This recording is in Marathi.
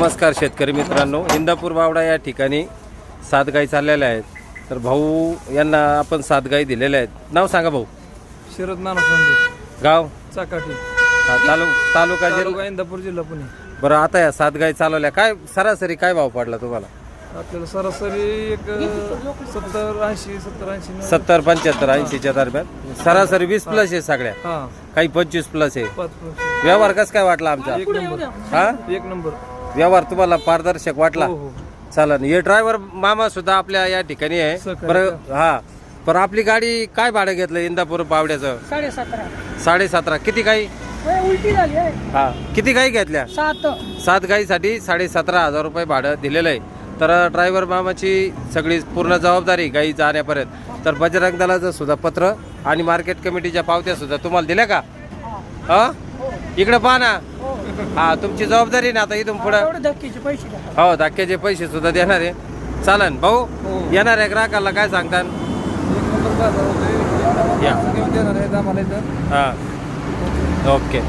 नमस्कार शेतकरी मित्रांनो. इंदापूर बावडा या ठिकाणी सात गाई चाललेल्या आहेत. तर भाऊ यांना आपण सात गाई दिलेल्या आहेत. नाव सांगा भाऊ. शरद नानासंडे. गाव? चाकाठी हा, तालु तालुका जिल्हा? तालुका इंदापूर जिल्हा पुणे. बरं आता या सात गाई चालवल्या. काय सरासरी काय भाव पडला तुम्हाला? आपल्याला सरासरी एक सत्तर ऐंशी सत्तर ऐंशी सत्तर पंच्याहत्तर ऐंशीच्या दरम्यान. सरासरी वीस प्लस आहे सगळ्या. हा. काही पंचवीस प्लस आहे. पाच पाच. व्यवहार कसं काय वाटला आमचा? एक नंबर. हा? एक नंबर. व्यवहार तुम्हाला पारदर्शक वाटला. हो हो. चालन हे ड्रायव्हर मामा सुद्धा आपल्या या ठिकाणी आहे. सहकारी बरं हा. पण आपली गाडी काय भाडं घेतलं इंदापूर पावड्याचं? साडेसतरा. साडे सतरा किती गाई? होय, उलटी झाली आहे हा. किती गाई घेतल्या? सात. सात गाईसाठी साडे सतरा हजार रुपये भाडं दिलेलं आहे. तर ड्रायव्हर मामाची सगळी पूर्ण जबाबदारी गाई जाण्यापर्यंत. तर बजरंग दलाचं सुद्धा पत्र आणि मार्केट कमिटीच्या पावत्या सुद्धा तुम्हाला दिल्या का? हा? इकडे पहा ना. हा तुमची जबाबदारी ना आता इथून पुढे? एवढे धक्क्याचे पैसे द्या. हो धक्क्याचे पैसे सुद्धा देणार आहे. चालन भाऊ येणाऱ्या ग्राहकाला काय सांगतात एक नंबर बाजार होतोय. या. आम्हाला इथं. हा. ओके.